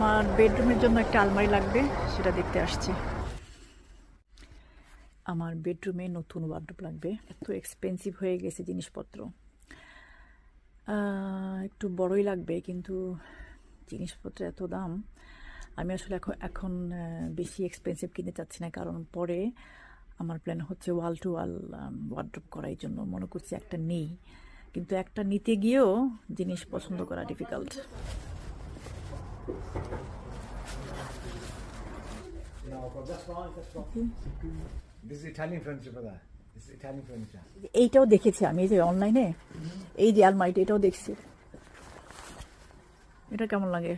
আমার বেডরুমের জন্য একটা আলমারি লাগবে, সেটা দেখতে আসছি। আমার বেডরুমে নতুন ওয়ার্ডরোব লাগবে, এত এক্সপেন্সিভ হয়ে গেছে জিনিসপত্র। একটু বড়ই লাগবে, কিন্তু জিনিসপত্র এত দাম, আমি আসলে এখন এখন বেশি এক্সপেন্সিভ কিনতে চাচ্ছি না, কারণ পরে আমার প্ল্যান হচ্ছে ওয়াল টু ওয়াল ওয়ার্ড্রোপ করার জন্য। মনে করছি একটা নেই, কিন্তু একটা নিতে গিয়েও জিনিস পছন্দ করা ডিফিকাল্ট এইটাও দেখেছি আমি এই যে অনলাইনে এই যে আলমারিটা এটাও দেখছি। এটা কেমন লাগে?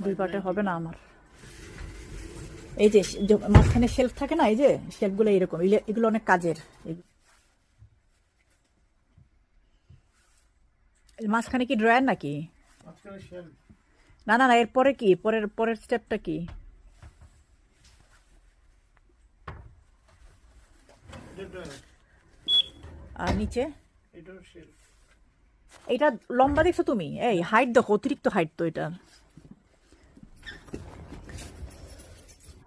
দুই পার্টে হবে না আমার। এই যে মাঝখানে শেলফ থাকে না এই যে শেলফগুলো এরকম এগুলো- অনেক কাজের। মাঝখানে কি ড্রয়ার নাকি? না না না এরপরে কি? পরের পরের স্টেপটা কি? আর নিচে? এটা লম্বা দেখছ তুমি? এই হাইট দেখো অতিরিক্ত হাইট তো এটা।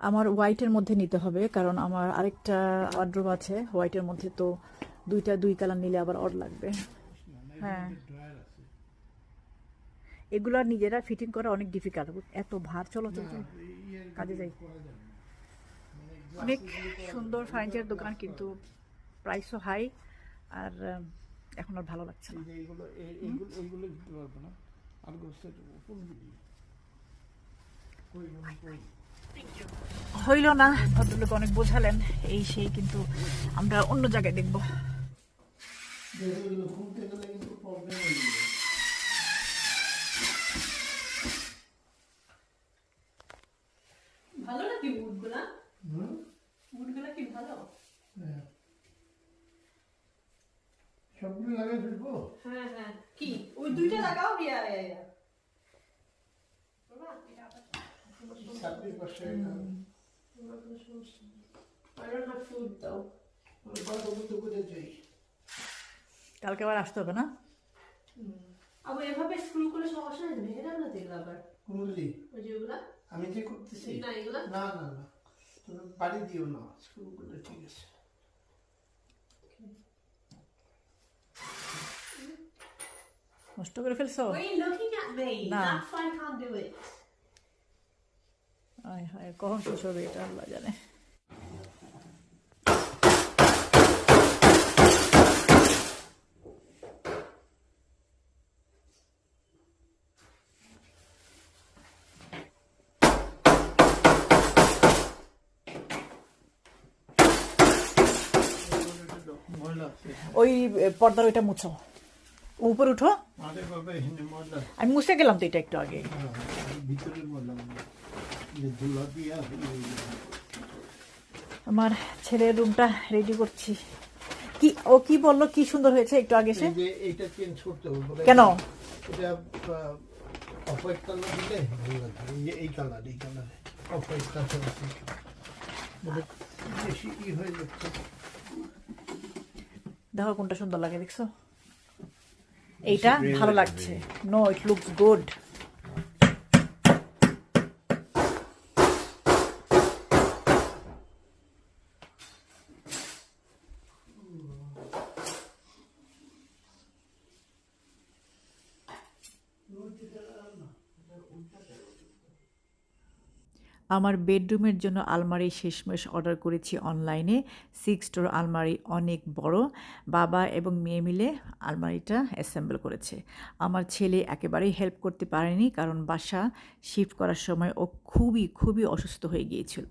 আমার হোয়াইটের মধ্যে নিতে হবে কারণ আমার আরেকটা ওয়ার্ড্রোব আছে হোয়াইটের মধ্যে তো দুইটা দুই কালার নিলে আবার অড লাগবে। হ্যাঁ। এগুলো নিজেরা ফিটিং করা অনেক ডিফিকাল্ট এত ভার চলো চলো। কাজে যাই অনেক সুন্দর ফার্নিচার দোকান কিন্তু প্রাইসও হাই আর এখন আর ভালো লাগছে না। এইগুলো এইগুলো এইগুলো দিতে পারব না। আর গোস্তের কোনগুলি হইল না ভদ্রলোক অনেক বোঝালেন এই সেই কিন্তু আমরা অন্য জায়গায় দেখব। হুম? উডগুলা কি ভালো? হ্যাঁ। সবগুলো লাগাই ফেলব? হ্যাঁ হ্যাঁ। কি? ওই দুইটা লাগাও ইয়া করে চাই কালকে আবার আসতে হবে না? আবার এভাবে স্ক্রু করলে সমস্যা নেই ভেঙে যাবে না দেখলে আবার? কোনগুলি ওই যেগুলা আমি যে করতেছি? না এগুলা? না না না। তুমি বাড়ি দিও না স্কুলগুলো ঠিক আছে। নষ্ট করে ফেলছো? না। হায় কখন শেষ হবে এটা? আল্লাহ জানে ময়লা আছে ওই পর্দার ওইটা মুছো। উপরে উঠো। আমি মুছে গেলাম তো এটা একটু আগে। হ্যাঁ, গেছে। আমার ছেলের রুমটা রেডি করছি। কি ও কি বলল? কি সুন্দর হয়েছে একটু আগে সে কেন? এই যে এই কালার এই কালার অফ হোয়াইট কালার আছে মানে বেশি ই হয়ে যাচ্ছে দেখো কোনটা সুন্দর লাগে দেখছ? এইটা ভালো লাগছে। নো ইট লুকস গুড আমার বেডরুমের জন্য আলমারি শেষমেশ অর্ডার করেছি অনলাইনে। সিক্স ডোর আলমারি অনেক বড়। বাবা এবং মেয়ে মিলে আলমারিটা অ্যাসেম্বল করেছে। আমার ছেলে একেবারেই হেল্প করতে পারেনি কারণ বাসা শিফট করার সময় ও খুবই খুবই অসুস্থ হয়ে গিয়েছিল।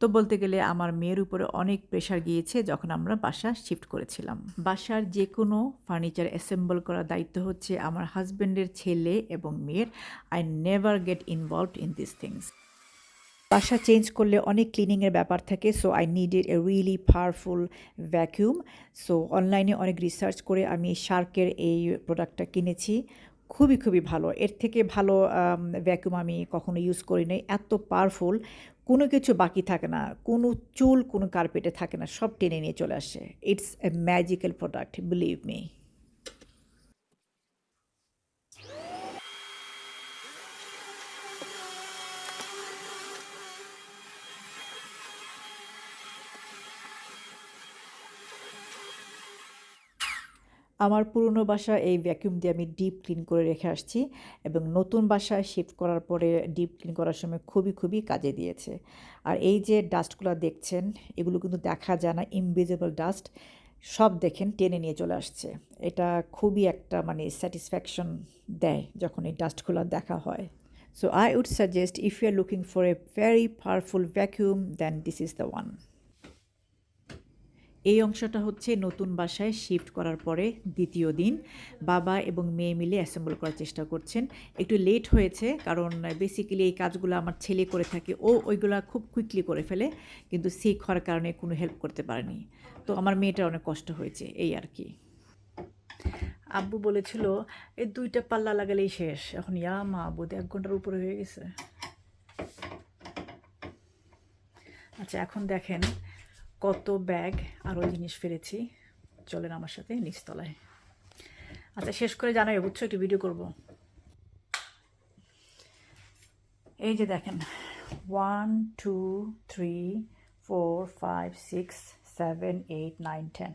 তো বলতে গেলে আমার মেয়ের উপরে অনেক প্রেশার গিয়েছে যখন আমরা বাসা শিফট করেছিলাম। বাসার যে কোনো ফার্নিচার অ্যাসেম্বল করার দায়িত্ব হচ্ছে আমার হাজব্যান্ডের ছেলে এবং মেয়ের। I never get involved in this things বাসা চেঞ্জ করলে অনেক ক্লিনিংয়ের ব্যাপার থাকে so I needed a really powerful vacuum so অনলাইনে অনেক রিসার্চ করে আমি শার্কের এই প্রোডাক্টটা কিনেছি। খুবই খুবই ভালো। এর থেকে ভালো ভ্যাকিউম আমি কখনো ইউজ করি নাই এত পাওয়ারফুল কোনো কিছু বাকি থাকে না। কোনো চুল, কোনো কার্পেটে থাকে না। সব টেনে নিয়ে চলে আসে। It's a magical product believe me আমার পুরনো বাসা এই ভ্যাকুয়াম দিয়ে আমি ডিপ ক্লিন করে রেখে আসছি এবং নতুন বাসায় শিফট করার পরে ডিপ ক্লিন করার সময় খুবই খুবই কাজে দিয়েছে। আর এই যে ডাস্টগুলো দেখছেন, এগুলো কিন্তু দেখা যায় না ইনভিজিবল ডাস্ট সব দেখেন টেনে নিয়ে চলে আসছে। এটা খুবই একটা মানে স্যাটিসফ্যাকশন দেয় যখন এই ডাস্টগুলো দেখা হয়। So I would suggest if you are looking for a very powerful vacuum then this is the one এই অংশটা হচ্ছে নতুন বাসায় শিফট করার পরে দ্বিতীয় দিন। বাবা এবং মেয়ে মিলে অ্যাসেম্বল করার চেষ্টা করছেন। একটু লেট হয়েছে কারণ বেসিক্যালি এই কাজগুলো আমার ছেলে করে থাকে। ও ওইগুলো খুব কুইকলি করে ফেলে কিন্তু সিক হওয়ার কারণে কোনো হেল্প করতে পারেনি। তো আমার মেয়েটার অনেক কষ্ট হয়েছে, এই আর কি। আব্বু বলেছিল এই দুইটা পাল্লা লাগালেই শেষ। এখন ইয়া মা বোধ এক ঘণ্টার উপরে হয়ে গেছে। আচ্ছা এখন দেখেন কত ব্যাগ আরও জিনিস ফেলেছি। চলেন আমার সাথে নিচতলায়। আচ্ছা শেষ করে জানাই, বুঝছ, একটু ভিডিও করব। এই যে দেখেন one two three four five six seven eight nine ten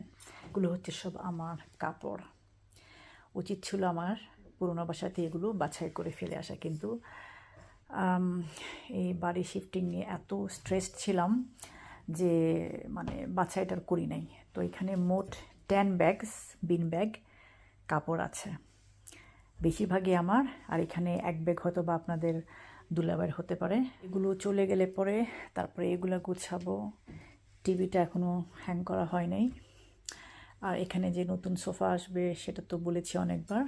এগুলো হচ্ছে সব আমার কাপড়। উচিত ছিল আমার পুরোনো বাসাতে এগুলো বাছাই করে ফেলে আসা, কিন্তু এই বাড়ি শিফটিং নিয়ে এত স্ট্রেসড ছিলাম। যে মানে বাছাইটার করি নাই। তো এখানে মোট টেন ব্যাগস বিন ব্যাগ কাপড় আছে। বেশিরভাগই আমার, আর এখানে এক ব্যাগ হয়তো বা আপনাদের দুলাবার হতে পারে। এগুলো চলে গেলে পরে তারপরে এগুলো গুছাবো। টিভিটা এখনও হ্যাং করা হয় নাই। আর এখানে যে নতুন সোফা আসবে, সেটা তো বলেছি অনেকবার।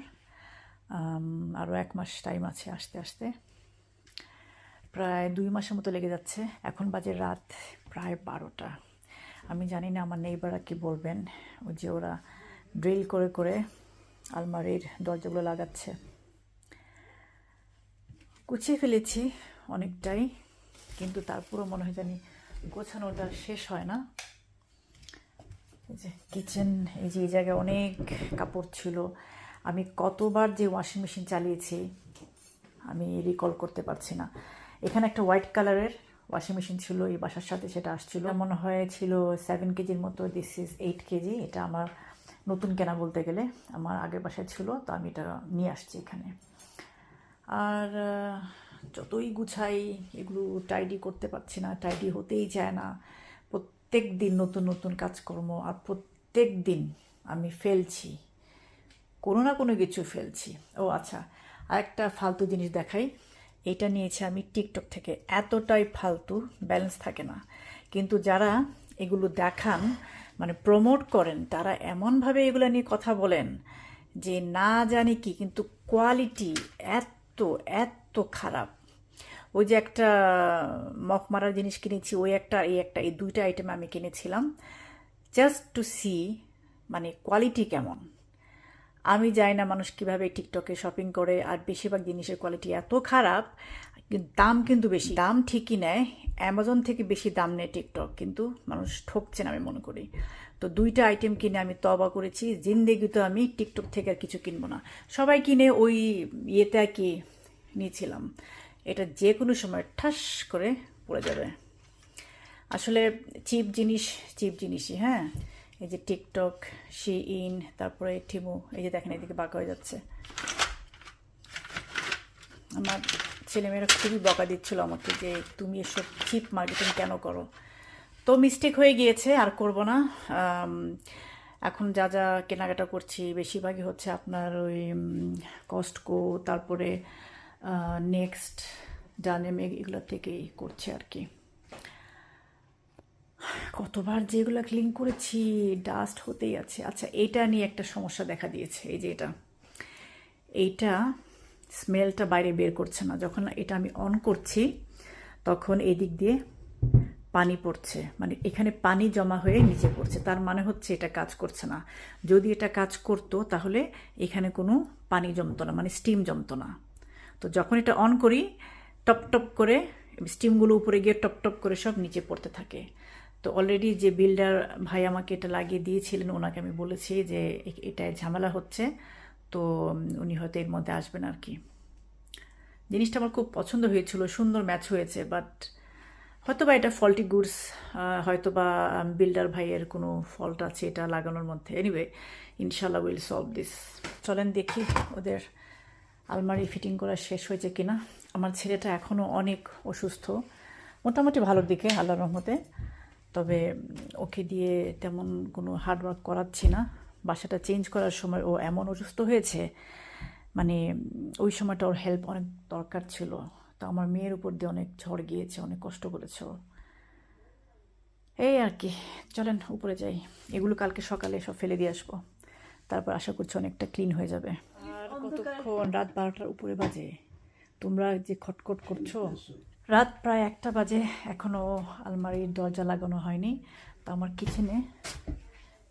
আরও এক মাস টাইম আছে আসতে আসতে। প্রায় দুই মাসের মতো লেগে যাচ্ছে। এখন বাজে রাত প্রায় বারোটা। আমি জানি না আমার নেইবাররা কি বলবেন, ওই যে ওরা ড্রিল করে করে আলমারির দরজাগুলো লাগাচ্ছে। গুছিয়ে ফেলেছি অনেকটাই, কিন্তু তারপরও মনে হয় জানি গোছানোটা শেষ হয় না। এই যে কিচেন, এই যে এই জায়গায় অনেক কাপড় ছিল। আমি কতবার যে ওয়াশিং মেশিন চালিয়েছি, আমি রিকল করতে পারছি না। এখানে একটা হোয়াইট কালারের ওয়াশিং মেশিন ছিল এই বাসার সাথে সেটা আসছিল। মনে হয় ছিল সেভেন কেজির মতো দিস ইজ এইট কেজি এটা আমার নতুন কেনা বলতে গেলে আমার আগের বাসায় ছিল তো আমি এটা নিয়ে আসছি এখানে। আর যতই গুছাই এগুলো টাইডি করতে পারছি না টাইডি হতেই চায় না। প্রত্যেক দিন নতুন নতুন কাজকর্ম আর প্রত্যেক দিন আমি ফেলছি কোনো না কোনো কিছু ফেলছি। ও আচ্ছা আরেকটা ফালতু জিনিস দেখাই। এটা নিয়েছি আমি টিকটক থেকে। এতটাই ফালতু ব্যালেন্স থাকে না। কিন্তু যারা এগুলো দেখান মানে প্রমোট করেন, তারা এমনভাবে এগুলো নিয়ে কথা বলেন যে না জানি কি, কিন্তু কোয়ালিটি এত এত খারাপ। ওই যে একটা মক মারার জিনিস কিনেছি, ওই একটা, এই একটা, এই দুইটা আইটেম আমি কিনেছিলাম। জাস্ট টু সি মানে কোয়ালিটি কেমন। আমি জানি না মানুষ কীভাবে টিকটকে শপিং করে, আর বেশিরভাগ জিনিসের কোয়ালিটি এত খারাপ দাম কিন্তু বেশি। দাম ঠিকই নেয় অ্যামাজন থেকে বেশি দাম নেয় টিকটক কিন্তু মানুষ ঠকছে না আমি মনে করি। তো দুইটা আইটেম কিনে আমি তবা করেছি জিন্দেগিতে আমি টিকটক থেকে আর কিছু কিনবো না। সবাই কিনে ওই ইয়েতে আর কি নিয়েছিলাম, এটা যে কোনো সময় ঠাস করে পড়ে যাবে। আসলে চিপ জিনিস চিপ জিনিসই হ্যাঁ? এই যে টিকটক শি ইন তারপরে ঠিমু এই যে দেখেন এদিকে বাঁকা হয়ে যাচ্ছে। আমার ছেলেমেয়েরা খুবই বকা দিচ্ছিল আমাকে যে, তুমি এসব চিপ মার্কেটিং কেন করো? তো মিস্টেক হয়ে গিয়েছে, আর করব না। এখন যা যা কেনাকাটা করছি, বেশিরভাগই হচ্ছে আপনার ওই কস্টকো তারপরে নেক্সট ডানেম এগুলো থেকেই করছে আর কি। কতবার যেগুলো ক্লিন করেছি ডাস্ট হতেই আছে। আচ্ছা এটা নিয়ে একটা সমস্যা দেখা দিয়েছে, এই যে এটা। এইটা স্মেলটা বাইরে বের করছে না। যখন এটা আমি অন করছি, তখন এই দিক দিয়ে পানি পড়ছে। মানে এখানে পানি জমা হয়ে নিচে পড়ছে। তার মানে হচ্ছে এটা কাজ করছে না। যদি এটা কাজ করতো, তাহলে এখানে কোনো পানি জমতো না মানে স্টিম জমতো না। তো যখন এটা অন করি টপ টপ করে স্টিমগুলো উপরে গিয়ে টপ টপ করে সব নিচে পড়তে থাকে। তো অলরেডি যে বিল্ডার ভাই আমাকে এটা লাগিয়ে দিয়েছিলেন, ওনাকে আমি বলেছি যে এ- এটায় ঝামেলা হচ্ছে। তো উনি হয়তো এর মধ্যে আসবেন আর কি। জিনিসটা আমার খুব পছন্দ হয়েছিল, সুন্দর ম্যাচ হয়েছে বাট হয়তো বা এটা ফল্টি গুডস হয়তো বা বিল্ডার ভাইয়ের কোনো ফল্ট আছে এটা লাগানোর মধ্যে। এনিওয়ে ইনশাল্লাহ উইল সলভ দিস চলেন দেখি ওদের আলমারি ফিটিং করা শেষ হয়েছে কিনা। আমার ছেলেটা এখনও অনেক অসুস্থ। মোটামুটি ভালোর দিকে আল্লাহ রহমতে। তবে ওকে দিয়ে তেমন কোনো হার্ডওয়ার্ক করাচ্ছি না। বাসাটা চেঞ্জ করার সময় ও এমন অসুস্থ হয়েছে মানে ওই সময়টা ওর হেল্প অনেক দরকার ছিল। তো আমার মেয়ের উপর দিয়ে অনেক ঝড় গিয়েছে অনেক কষ্ট করেছে ও। এই আর কি চলেন উপরে যাই। এগুলো কালকে সকালে সব ফেলে দিয়ে আসব। তারপর আশা করছি অনেকটা ক্লিন হয়ে যাবে। আর কতক্ষণ? রাত বারোটার উপরে বাজে। তোমরা যে খটখট করছ রাত প্রায় একটা বাজে এখনও আলমারির দরজা লাগানো হয়নি, তো আমার কিচেনে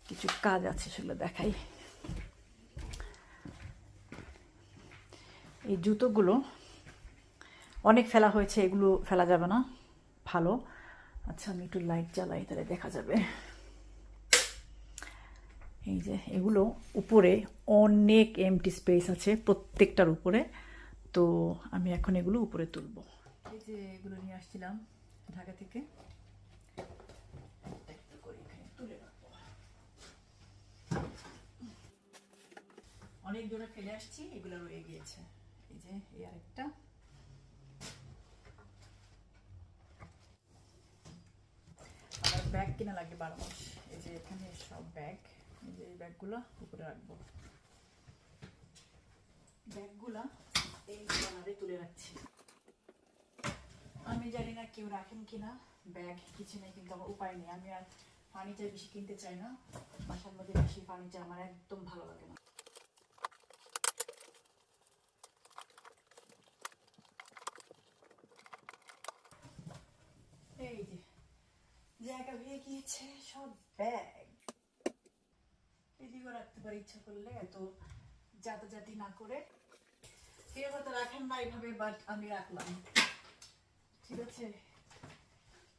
কিছু কাজ আছে সেগুলো দেখাই। এই জুতোগুলো, অনেক ফেলা হয়েছে, এগুলো ফেলা যাবে না, ভালো। আচ্ছা আমি একটু লাইট জ্বালাই, তাহলে দেখা যাবে। এই যে, এগুলো উপরে অনেক এমটি স্পেস আছে, প্রত্যেকটার উপরে, তো আমি এখন এগুলো উপরে তুলবো। এই যে এগুলো নিয়ে আসছিলাম ঢাকা থেকে অনেক দূরে ফেলে আসছি, এগুলো রয়ে গিয়েছে। এই যে, এই আরেকটা। আবার ব্যাগ কিনা লাগে বারো মাস। এই যে এখানে সব ব্যাগ, এই যে এই ব্যাগগুলো উপরে রাখব। ব্যাগগুলা এই কর্নারে তুলে রাখছি। আমি জানি না কেউ রাখেন কিনা। ব্যাগ কিচেনে কিন্তু আমার উপায় নেই। আমি আর ফার্নিচার বেশি কিনতে চাই না। বাসার মধ্যে বেশি ফার্নিচার আমার একদম ভালো লাগে না। এই যে জায়গা হয়ে গিয়েছে সব ব্যাগ। এদিকেও রাখতে পারি, ইচ্ছা করলে এত জাতাজাতি না করে। কেউ হয়তো রাখেন না এইভাবে বাট আমি রাখলাম। ঠিক আছে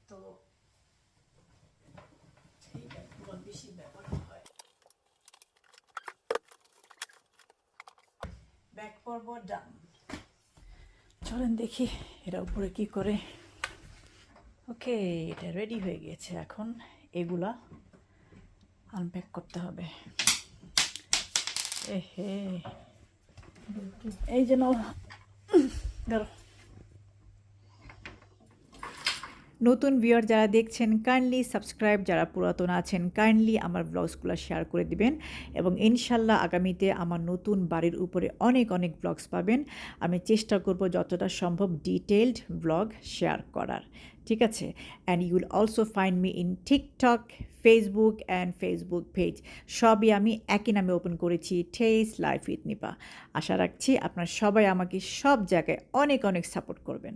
তো বেশি ব্যবহার হয় ব্যাগ পর্ব ডান চলেন দেখি এরা উপরে কি করে? ওকে, এটা রেডি হয়ে গিয়েছে এখন। এগুলা আনপ্যাক করতে হবে। এ হে এই যেন ধরো। নতুন ভিউয়ার যারা দেখছেন কাইন্ডলি সাবস্ক্রাইব যারা পুরাতন আছেন কাইন্ডলি আমার ব্লগসগুলো শেয়ার করে দিবেন এবং ইনশাল্লাহ আগামীতে আমার নতুন বাড়ির উপরে অনেক অনেক ব্লগস পাবেন। আমি চেষ্টা করব যতটা সম্ভব ডিটেলড ব্লগ শেয়ার করার, ঠিক আছে? And you will also find me in TikTok Facebook and Facebook page সবই আমি একই নামে ওপেন করেছি ঠেস লাইফ উইথ নিপা আশা রাখছি আপনার সবাই আমাকে সব জায়গায় অনেক অনেক সাপোর্ট করবেন।